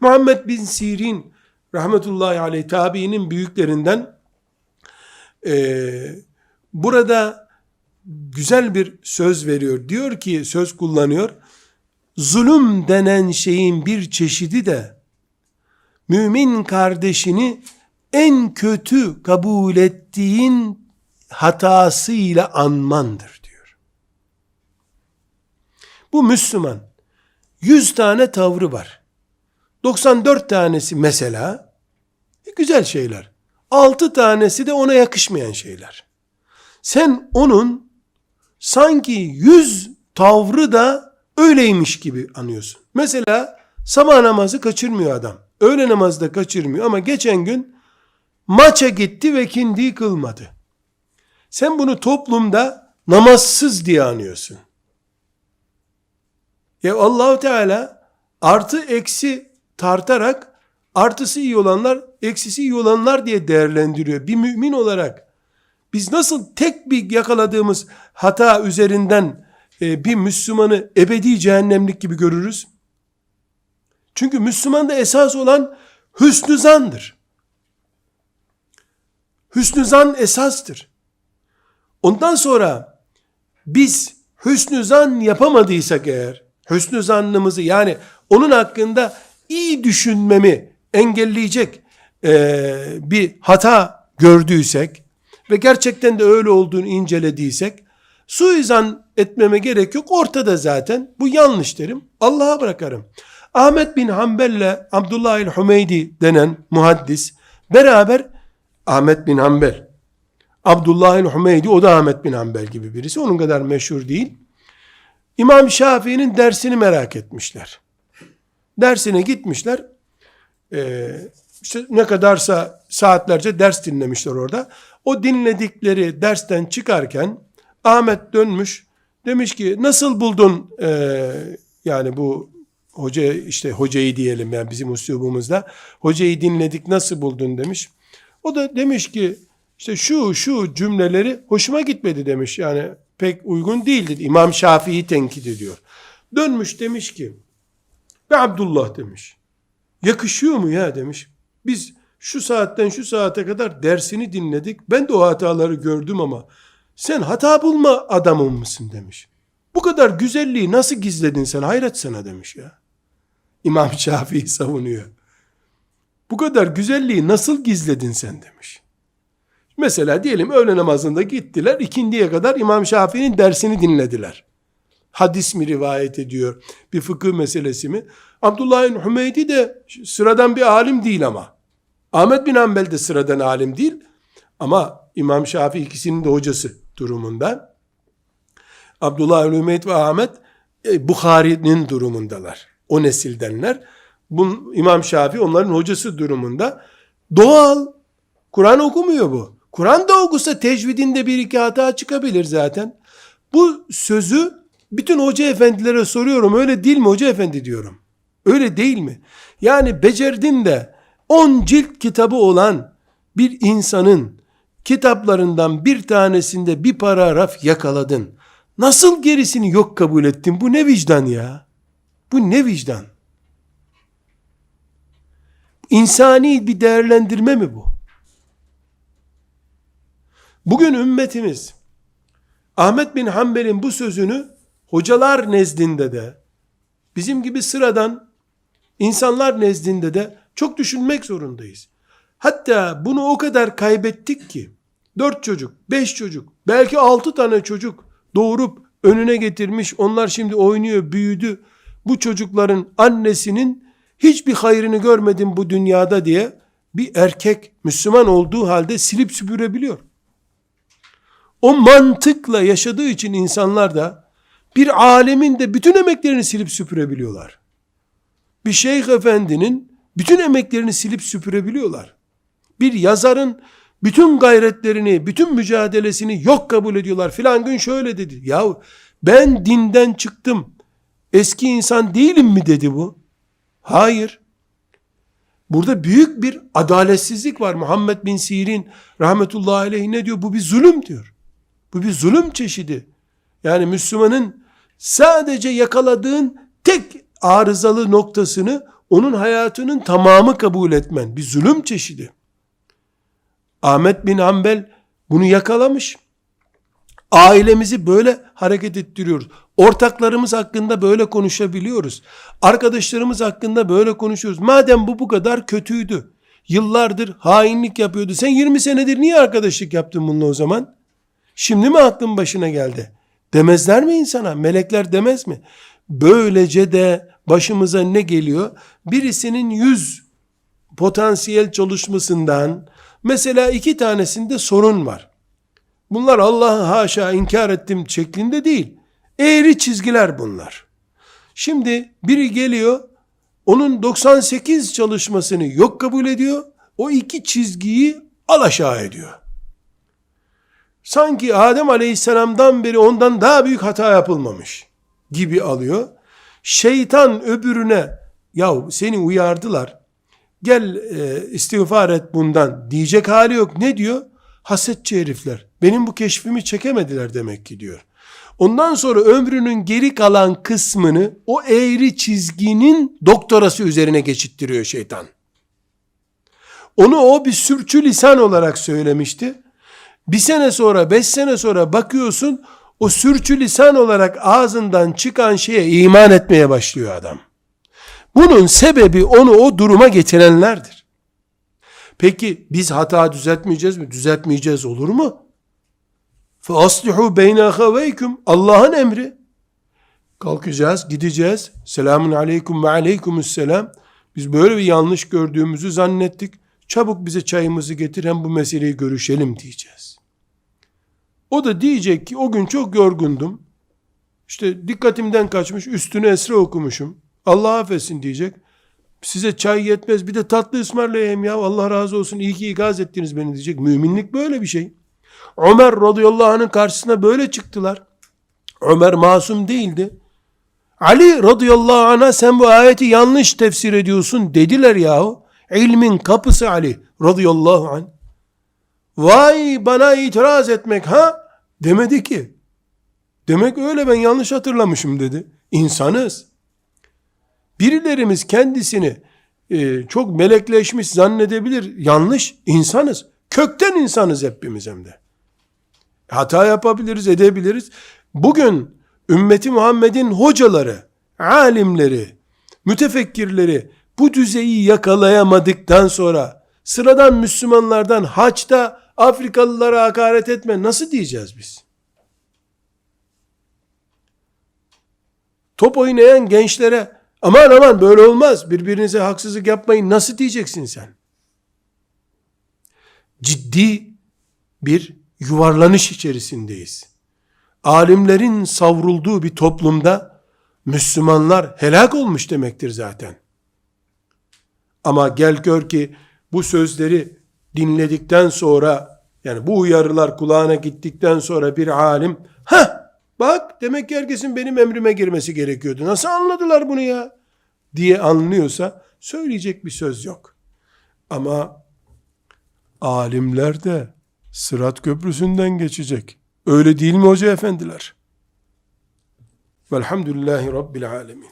Muhammed bin Sirin rahmetullahi aleyh tabiinin büyüklerinden eee, burada güzel bir söz veriyor. Diyor ki söz kullanıyor. Zulüm denen şeyin bir çeşidi de mümin kardeşini en kötü kabul ettiğin hatasıyla anmandır diyor. Bu Müslüman 100 tane tavrı var. 94 tanesi mesela e, güzel şeyler. 6 tanesi de ona yakışmayan şeyler. Sen onun sanki 100 tavrı da öyleymiş gibi anıyorsun. Mesela sabah namazı kaçırmıyor adam. Öğle namazı da kaçırmıyor ama geçen gün maça gitti ve kindiyi kılmadı. Sen bunu toplumda namazsız diye anıyorsun. Ya Allahu Teala artı eksi tartarak artısı iyi olanlar, eksisi iyi olanlar diye değerlendiriyor. Bir mümin olarak biz nasıl tek bir yakaladığımız hata üzerinden e, bir Müslümanı ebedi cehennemlik gibi görürüz? Çünkü Müslümanda esas olan hüsnü zandır. Hüsnü zan esastır. Ondan sonra biz hüsnü zan yapamadıysak eğer, hüsnü zannımızı yani onun hakkında iyi düşünmemi engelleyecek eee, bir hata gördüysek ve gerçekten de öyle olduğunu incelediysek suizan etmeme gerek yok. Ortada zaten. Bu yanlış derim. Allah'a bırakarım. Ahmet bin Hanbel ile Abdullah el-Hümeydi denen muhaddis beraber Ahmet bin Hanbel Abdullah el-Hümeydi o da Ahmet bin Hanbel gibi birisi. Onun kadar meşhur değil. İmam Şafii'nin dersini merak etmişler. Dersine gitmişler. Ee, işte ne kadarsa saatlerce ders dinlemişler orada. O dinledikleri dersten çıkarken Ahmet dönmüş. Demiş ki nasıl buldun ee, yani bu hoca işte hocayı diyelim yani bizim uslubumuzda hocayı dinledik nasıl buldun demiş. O da demiş ki işte şu şu cümleleri hoşuma gitmedi demiş. Yani pek uygun değildi. İmam Şafii'yi tenkit ediyor. Dönmüş demiş ki ve Abdullah demiş. Yakışıyor mu ya demiş. Biz şu saatten şu saate kadar dersini dinledik. Ben de o hataları gördüm ama sen hata bulma adamın mısın demiş. Bu kadar güzelliği nasıl gizledin sen hayret sana demiş ya. İmam Şafii savunuyor. Bu kadar güzelliği nasıl gizledin sen demiş. Mesela diyelim öğle namazında gittiler ikindiye kadar İmam Şafii'nin dersini dinlediler. Hadis mi rivayet ediyor? Bir fıkıh meselesi mi? Abdullah bin Hümeydi de sıradan bir alim değil ama. Ahmet bin Hanbel de sıradan alim değil. Ama İmam Şafii ikisinin de hocası durumunda. Abdullah bin Hümeydi ve Ahmet e, Bukhari'nin durumundalar. O nesildenler. Bu, İmam Şafii onların hocası durumunda. Doğal. Kur'an okumuyor bu. Kur'an da okusa tecvidinde bir iki hata çıkabilir zaten. Bu sözü bütün hoca efendilere soruyorum. Öyle değil mi hoca efendi diyorum. Öyle değil mi? Yani becerdin de 10 cilt kitabı olan bir insanın kitaplarından bir tanesinde bir paragraf yakaladın. Nasıl gerisini yok kabul ettin? Bu ne vicdan ya? Bu ne vicdan? İnsani bir değerlendirme mi bu? Bugün ümmetimiz Ahmet bin Hanbel'in bu sözünü hocalar nezdinde de bizim gibi sıradan insanlar nezdinde de çok düşünmek zorundayız. Hatta bunu o kadar kaybettik ki dört çocuk, beş çocuk, belki altı tane çocuk doğurup önüne getirmiş. Onlar şimdi oynuyor, büyüdü. Bu çocukların annesinin hiçbir hayrını görmedim bu dünyada diye bir erkek Müslüman olduğu halde silip süpürebiliyor. O mantıkla yaşadığı için insanlar da bir alemin de bütün emeklerini silip süpürebiliyorlar. Bir şeyh efendinin bütün emeklerini silip süpürebiliyorlar. Bir yazarın bütün gayretlerini, bütün mücadelesini yok kabul ediyorlar. Filan gün şöyle dedi. Ya ben dinden çıktım. Eski insan değilim mi dedi bu? Hayır. Burada büyük bir adaletsizlik var. Muhammed bin Sirin rahmetullahi aleyh ne diyor? Bu bir zulüm diyor. Bu bir zulüm çeşidi. Yani Müslümanın sadece yakaladığın tek arızalı noktasını onun hayatının tamamı kabul etmen bir zulüm çeşidi. Ahmet bin Hanbel bunu yakalamış. Ailemizi böyle hareket ettiriyoruz. Ortaklarımız hakkında böyle konuşabiliyoruz. Arkadaşlarımız hakkında böyle konuşuyoruz. Madem bu bu kadar kötüydü. Yıllardır hainlik yapıyordu. Sen 20 senedir niye arkadaşlık yaptın bununla o zaman? Şimdi mi aklın başına geldi? Demezler mi insana? Melekler demez mi? Böylece de başımıza ne geliyor? Birisinin 100 potansiyel çalışmasından mesela iki tanesinde sorun var. Bunlar Allah'ı haşa inkar ettim şeklinde değil. Eğri çizgiler bunlar. Şimdi biri geliyor, onun 98 çalışmasını yok kabul ediyor, o iki çizgiyi alaşağı ediyor. Sanki Adem Aleyhisselam'dan beri ondan daha büyük hata yapılmamış gibi alıyor. Şeytan öbürüne, yahu seni uyardılar, gel e, istiğfar et bundan diyecek hali yok. Ne diyor? Hasetçi herifler. Benim bu keşfimi çekemediler demek ki diyor. Ondan sonra ömrünün geri kalan kısmını o eğri çizginin doktorası üzerine geçittiriyor şeytan. Onu o bir sürçü lisan olarak söylemişti. Bir sene sonra, beş sene sonra bakıyorsun o sürçü lisan olarak ağzından çıkan şeye iman etmeye başlıyor adam. Bunun sebebi onu o duruma getirenlerdir. Peki biz hata düzeltmeyeceğiz mi? Düzeltmeyeceğiz olur mu? فَأَصْلِحُوا بَيْنَ اَخَوَيْكُمْ Allah'ın emri. Kalkacağız, gideceğiz. Selamun aleyküm ve aleykümüsselam. Biz böyle bir yanlış gördüğümüzü zannettik. Çabuk bize çayımızı getir hem bu meseleyi görüşelim diyeceğiz. O da diyecek ki o gün çok yorgundum. İşte dikkatimden kaçmış üstünü esre okumuşum. Allah affetsin diyecek. Size çay yetmez bir de tatlı ısmarlayayım ya Allah razı olsun iyi ki ikaz ettiniz beni diyecek. Müminlik böyle bir şey. Ömer radıyallahu anh'ın karşısına böyle çıktılar. Ömer masum değildi. Ali radıyallahu anh'a sen bu ayeti yanlış tefsir ediyorsun dediler yahu. İlmin kapısı Ali radıyallahu anh. Vay bana itiraz etmek ha? Demedi ki. Demek öyle ben yanlış hatırlamışım dedi. İnsanız. Birilerimiz kendisini e, çok melekleşmiş zannedebilir. Yanlış. insanız. Kökten insanız hepimiz hem de. Hata yapabiliriz, edebiliriz. Bugün ümmeti Muhammed'in hocaları, alimleri, mütefekkirleri bu düzeyi yakalayamadıktan sonra sıradan Müslümanlardan haçta Afrikalılara hakaret etme nasıl diyeceğiz biz? Top oynayan gençlere aman aman böyle olmaz birbirinize haksızlık yapmayın nasıl diyeceksin sen? Ciddi bir yuvarlanış içerisindeyiz. Alimlerin savrulduğu bir toplumda Müslümanlar helak olmuş demektir zaten. Ama gel gör ki bu sözleri dinledikten sonra yani bu uyarılar kulağına gittikten sonra bir alim ha bak demek ki herkesin benim emrime girmesi gerekiyordu. Nasıl anladılar bunu ya? diye anlıyorsa söyleyecek bir söz yok. Ama alimler de Sırat köprüsünden geçecek. Öyle değil mi hoca efendiler? Velhamdülillahi Rabbil Alemin.